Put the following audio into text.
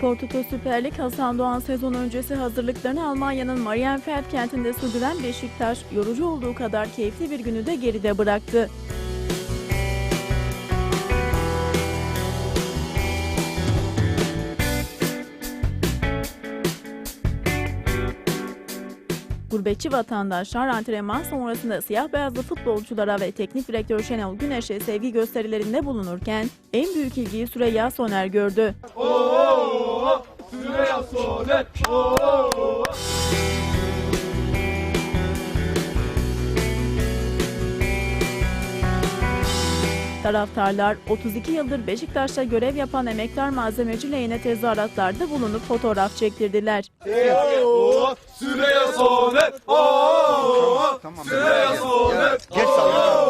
Spor Toto Süper Lig Hasan Doğan sezon öncesi hazırlıklarını Almanya'nın Marienfeld kentinde sürdüren Beşiktaş, yorucu olduğu kadar keyifli bir günü de geride bıraktı. Gurbetçi vatandaşlar antrenman sonrasında siyah beyazlı futbolculara ve teknik direktör Şenol Güneş'e sevgi gösterilerinde bulunurken en büyük ilgiyi Süreyya Soner gördü. Taraftarlar 32 yıldır Beşiktaş'ta görev yapan emektar malzemeci lehine tezahüratlarda bulunup fotoğraf çektirdiler. Süreyya Soner. Oo! Süreyya Soner. Geç sağ